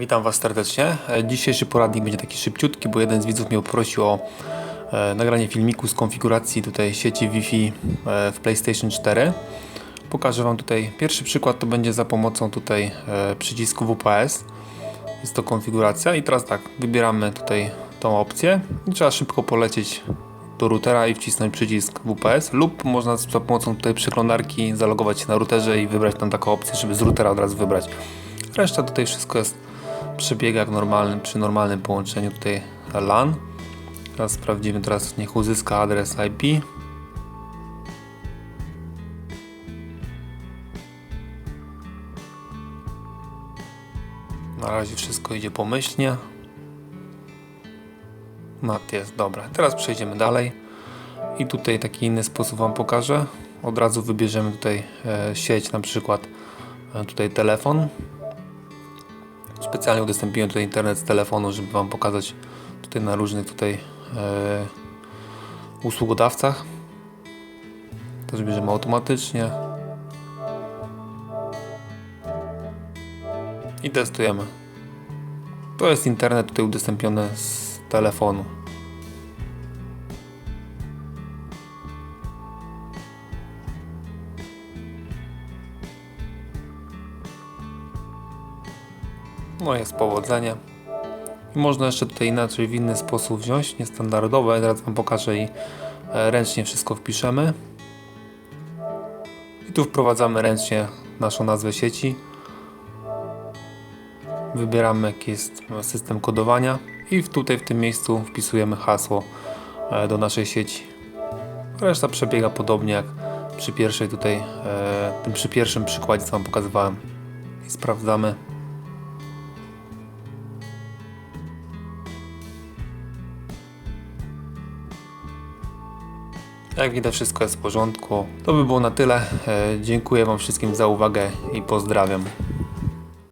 Witam Was serdecznie. E, Dzisiejszy poradnik będzie taki szybciutki, bo jeden z widzów mnie poprosił o e, nagranie filmiku z konfiguracji tutaj sieci Wi-Fi e, w PlayStation 4. Pokażę Wam tutaj, pierwszy przykład to będzie za pomocą tutaj przycisku WPS. Jest to konfiguracja i teraz tak, wybieramy tutaj tą opcję i trzeba szybko polecieć do routera i wcisnąć przycisk WPS lub można za pomocą tutaj przeglądarki zalogować się na routerze i wybrać tam taką opcję, żeby z routera od razu wybrać. Reszta tutaj wszystko jest przebiega jak normalnym, przy normalnym połączeniu tutaj LAN. Teraz sprawdzimy, teraz niech uzyska adres IP. Na razie wszystko idzie pomyślnie. No jest, dobra. Teraz przejdziemy dalej. I tutaj taki inny sposób Wam pokażę. Od razu wybierzemy tutaj e, sieć, na przykład e, tutaj telefon. Specjalnie udostępniłem tutaj internet z telefonu, żeby Wam pokazać tutaj na różnych tutaj e, usługodawcach. Też bierzemy automatycznie. I testujemy. To jest internet tutaj udostępniony z telefonu. No jest powodzenie. I można jeszcze tutaj inaczej, w inny sposób wziąć, niestandardowe. Teraz Wam pokażę i e, ręcznie wszystko wpiszemy. I tu wprowadzamy ręcznie naszą nazwę sieci. Wybieramy jaki jest system kodowania i tutaj w tym miejscu wpisujemy hasło e, do naszej sieci. Reszta przebiega podobnie jak przy pierwszej tutaj, e, tym przy pierwszym przykładzie co Wam pokazywałem. I sprawdzamy. Jak widać wszystko jest w porządku. To by było na tyle. E, Dziękuję Wam wszystkim za uwagę i pozdrawiam.